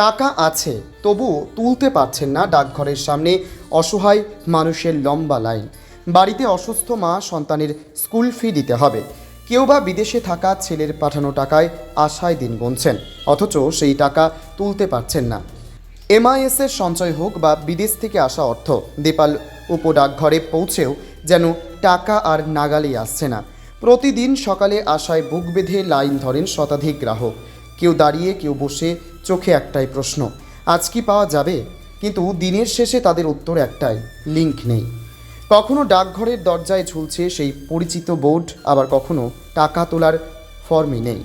টাকা আছে তবু তুলতে পারছেন না ডাকঘরের সামনে অসহায় মানুষের লম্বা লাইন। বাড়িতে অসুস্থ মা সন্তানের স্কুল ফি দিতে হবে। কেউ বা বিদেশে থাকা ছেলের পাঠানো টাকায় আশায় দিন গুনছেন, অথচ সেই টাকা তুলতে পারছেন না। এমআইএস এর সঞ্চয় হোক বা বিদেশ থেকে আসা অর্থ, দেপাল উপডাকঘরে পৌঁছেও যেন টাকা আর নাগালেই আসছে না। প্রতিদিন সকালে আশায় বুক বেঁধে লাইন ধরেন শতাধিক গ্রাহক। কেউ দাঁড়িয়ে, কেউ বসে চোখে একটাই প্রশ্ন, আজ কি পাওয়া যাবে? কিন্তু দিনের শেষে তাদের উত্তর একটাই লিংক নেই। কখনো ডাকঘরের দরজায় ঝুলছে সেই পরিচিত বোর্ড আবার কখনো টাকা তোলার ফর্মই নেই।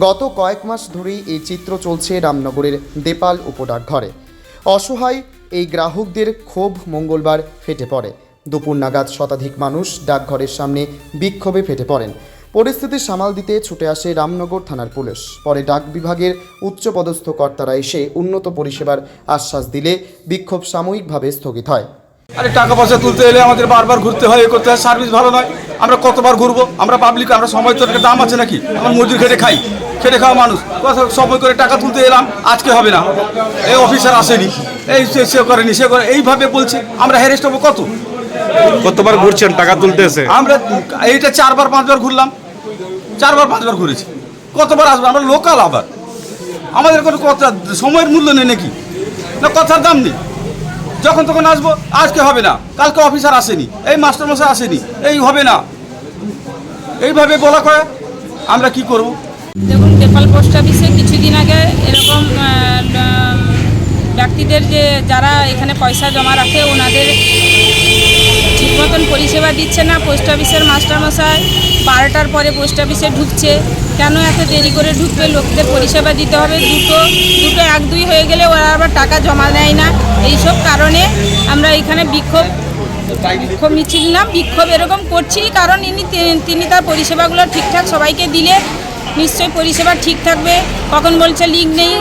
গত কয়েক মাস ধরেই এই চিত্র চলছে রামনগরের দেপাল উপডাকঘরে অসহায় এই গ্রাহকদের ক্ষোভ মঙ্গলবার ফেটে পড়ে। দুপুর নাগাদ শতাধিক মানুষ ডাকঘরের সামনে বিক্ষোভে ফেটে পড়েন। পরিস্থিতি সামাল দিতে ছুটে আসে রামনগর থানার পুলিশ। পরে ডাক বিভাগের উচ্চপদস্থ কর্তারা এসে উন্নত পরিষেবার আশ্বাস দিলে বিক্ষোভ সাময়িকভাবে স্থগিত হয়। আরে টাকা পয়সা তুলতে এলে আমাদের বারবার ঘুরতে হয়, এ করতে হয় সার্ভিস ভালো নয়। আমরা কতবার ঘুরবো? আমরা পাবলিক আমরা সময় তো একটা দাম আছে নাকি? আমার মজুর খেটে খাই, খেটে খাওয়া মানুষ। সময় করে টাকা তুলতে এলাম, আজকে হবে না। এই অফিসার আসেনি, এই সে করেনি, সে করে, এইভাবে বলছে, আমরা হ্যারেস্ট হব কত? কতবার ঘুরছেন? টাকা তুলতে এসে? আমরা এইটা চারবার পাঁচবার ঘুরলাম। চারবার পাঁচবার ঘুরেছি। কতবার আসব? আমরা লোকাল আবার। আমাদের কোনো কথা সময়ের মূল্য নেই নাকি? না কথার দাম নেই। যখন তখন আসব আজকে হবে না। কালকে অফিসার আসেনি। এই মাস্টারমশাই আসেনি। এই হবে না। এইভাবে বলা করে আমরা কি করব? দেখুন নেপাল পোস্ট অফিসে কিছুদিন আগে এরকম ব্যক্তিদের যে যারা এখানে পয়সা জমা রাখে ওনাদের ঠিক মতন পরিষেবা দিচ্ছে না, পোস্ট অফিসের মাস্টারমশাই বারোটার পরে পোস্ট অফিসে ঢুকছে। কেন এত দেরি করে ঢুকবে? লোকদের পরিষেবা দিতে হবে। দুটো দুটো এক দুই হয়ে গেলে ওরা আবার টাকা জমা দেয় না। এইসব কারণে আমরা এখানে বিক্ষোভ বিক্ষোভ মিছিল না, বিক্ষোভ এরকম করছি। কারণ ইনি তিনি তার পরিষেবাগুলো ঠিকঠাক সবাইকে দিলে নিশ্চয়ই পরিষেবা ঠিক থাকবে। কখন বলছে লিঙ্ক নেই?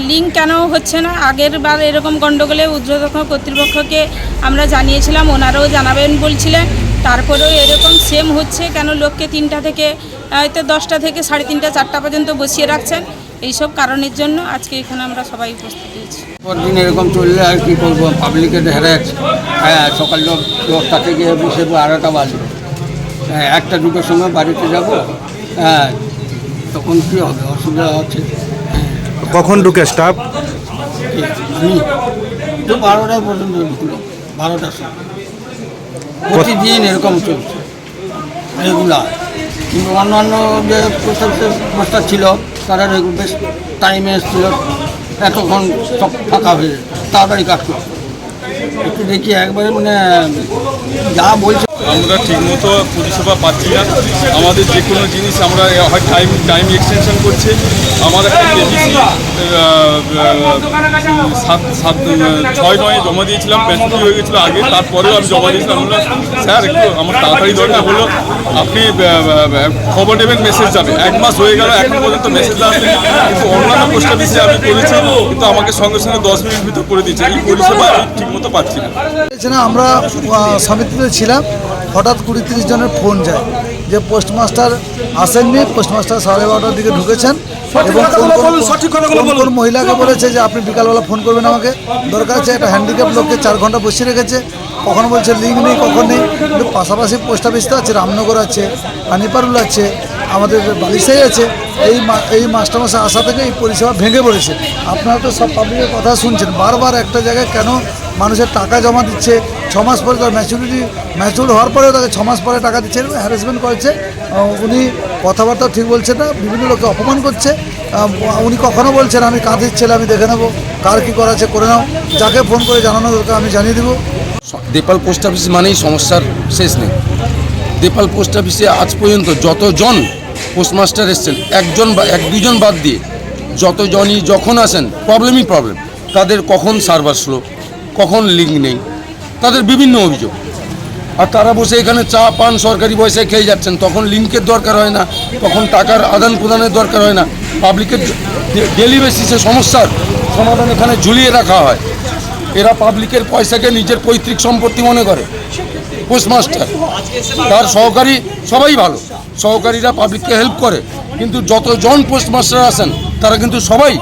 লিঙ্ক কেন হচ্ছে না? আগের বার এরকম গণ্ডগোলে ঊর্ধ্বতন কর্তৃপক্ষকে আমরা জানিয়েছিলাম, ওনারাও জানাবেন বলছিলেন। তারপরেও এরকম সেম হচ্ছে, কেন লোককে তিনটা থেকে হয়তো দশটা থেকে সাড়ে তিনটা, চারটা পর্যন্ত বসিয়ে রাখছেন? এইসব কারণের জন্য আজকে এখানে আমরা সবাই উপস্থিত হয়েছি। পরদিন এরকম চললে আর কি করব পাবলিকের হ্যারাস হ্যাঁ সকাল দশ- দশটা থেকে বসে বারোটা বাজবে। হ্যাঁ একটা দুটোর সময় বাড়িতে যাব হ্যাঁ তখন কী হবে? অসুবিধা হচ্ছে। কখন ঢুকে স্টাফ তো বারোটা পর্যন্ত ঢুকলো বারোটার সময়। প্রতিদিন এরকম চলছে রেগুলার। কিন্তু অন্যান্য যে ছিল তারা বেশ টাইমে এসেছিল এতক্ষণ সব ফাঁকা হয়ে। তাড়াতাড়ি কাজ করতো একটু দেখি একবারে মানে যা বলছে। আমরা ঠিকমতো পরিষেবা পাচ্ছি না। আমাদের যে কোনো জিনিস আমরা হয় টাইম টাইম এক্সটেনশন করছে। আমার একটা কেবিসি সাত সাত ছয় নয় জমা দিয়েছিলাম প্যাসেঞ্জি হয়ে গেছিল আগে তারপরেও আমি জমা দিয়েছিলাম। বললাম, স্যার একটু আমার তাড়াতাড়ি দরকার হলো আপনি খবর নেবেন মেসেজ যাবে। এক মাস হয়ে গেল এখন পর্যন্ত মেসেজ আসেনি। কিন্তু অন্যান্য পোস্ট অফিসে আমি করেছি কিন্তু আমাকে সঙ্গে সঙ্গে দশ মিনিট ভিতর করে দিচ্ছে এই পরিষেবা আমি ঠিকমতো পাচ্ছি না। আমরা সমিতিতে ছিলাম হঠাৎ কুড়ি তিরিশ জনের ফোন যায় যে পোস্টমাস্টার আসেননি পোস্টমাস্টার সাড়ে বারোটার দিকে ঢুকেছেন এবং কোন মহিলাকে বলেছে যে আপনি বিকালবেলা ফোন করবেন আমাকে। দরকার আছে একটা হ্যান্ডিক্যাপ লোককে চার ঘণ্টা বসিয়ে রেখেছে। কখন বলছে লিঙ্ক নেই কখন নেই। কিন্তু পাশাপাশি পোস্ট অফিস তো আছে রামনগর আছে পানিপারুল আছে আমাদের বালিশাই আছে। এই মা- এই মাস্টারমশাই আসা থেকে এই পরিষেবা ভেঙে পড়েছে। আপনারা তো সব পাবলিকের কথা শুনছেন। বারবার একটা জায়গায় কেন মানুষের টাকা জমা দিচ্ছে ছ মাস পরে তার ম্যাচুরিটি ম্যাচুর হওয়ার পরেও তাকে ছ মাস পরে টাকা দিচ্ছে হ্যারাসমেন্ট করেছে। উনি কথাবার্তা ঠিক বলছে না, বিভিন্ন লোককে অপমান করছে। উনি কখনো বলছেন, আমি কাঁধের ছেলে, আমি দেখে নেব, কার কী করা আছে, করে নাও। যাকে ফোন করে জানানো দরকার, আমি জানিয়ে দেবো। দেপাল পোস্ট অফিস মানেই সমস্যার শেষ নেই। দেপাল পোস্ট অফিসে আজ পর্যন্ত যতজন পোস্টমাস্টার এসছেন, একজন বা এক দুজন বাদ দিয়ে, যতজনই যখন আসেন প্রবলেমই প্রবলেম তাদের কখন সার্ভার স্লো কখন লিঙ্ক নেই? তাদের বিভিন্ন অভিযোগ। আর তারা বসে এখানে চা পান, সরকারি পয়সায় খেয়ে যাচ্ছেন। তখন লিঙ্কের দরকার হয় না। তখন টাকার আদান প্রদানের দরকার হয় না। পাবলিকের ডেলি বেসিসে সমস্যার সমাধান এখানে ঝুলিয়ে রাখা হয়। এরা পাবলিকের পয়সাকে নিজের পৈতৃক সম্পত্তি মনে করে। পোস্টমাস্টার তার সহকারী সবাই ভালো। সহকারীরা পাবলিককে হেল্প করে। কিন্তু যতজন পোস্টমাস্টার আসেন তারা কিন্তু সবাই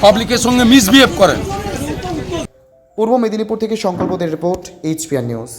পাবলিকের সঙ্গে মিসবিহেভ করেন। পূর্ব মেদিনীপুর থেকে সংকল্পদের রিপোর্ট এইচপিআর নিউজ